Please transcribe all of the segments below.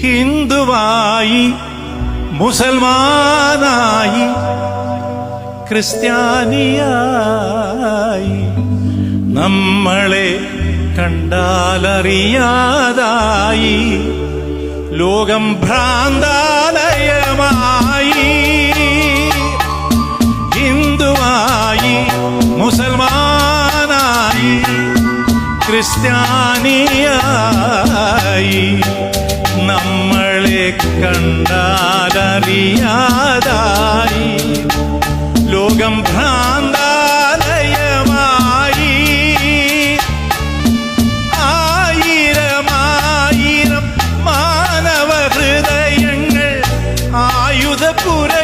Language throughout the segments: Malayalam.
ഹിന്ദുവായി മുസൽമാനായി ക്രിസ്ത്യാനിയായി. നമ്മളെ കണ്ടാലറിയാതായി. ലോകം ഭ്രാന്താലയമായി. ഹിന്ദുവായി മുസൽമാനായി ക്രിസ്ത്യാനിയായി. കണ്ടാലറിയാതായി. ലോകം ഭ്രാന്താലയമായി. ആയിരമായിരം മാനവ ഹൃദയങ്ങൾ ആയുധപുരകളായി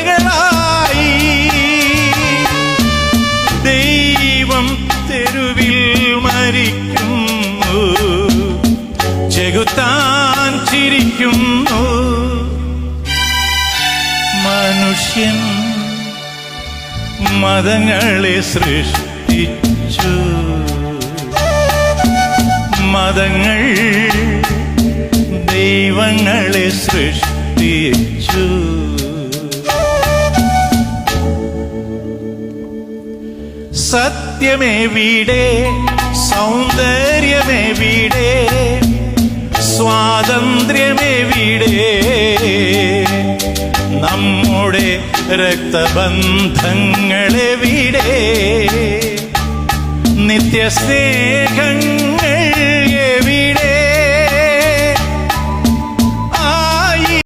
മനുഷ്യൻ മതങ്ങളെ സൃഷ്ടിച്ചു. മതങ്ങൾ ദൈവങ്ങളെ സൃഷ്ടിച്ചു. സത്യമേ വീടെ സൗന്ദര്യമേ വീടെ സ്വാതന്ത്ര്യമേ സ്വാതന്ത്ര്യമെവിടെ നമ്മുടെ രക്തബന്ധങ്ങളെ രക്തബന്ധങ്ങളെവിടെ നിത്യസ്നേഹങ്ങൾ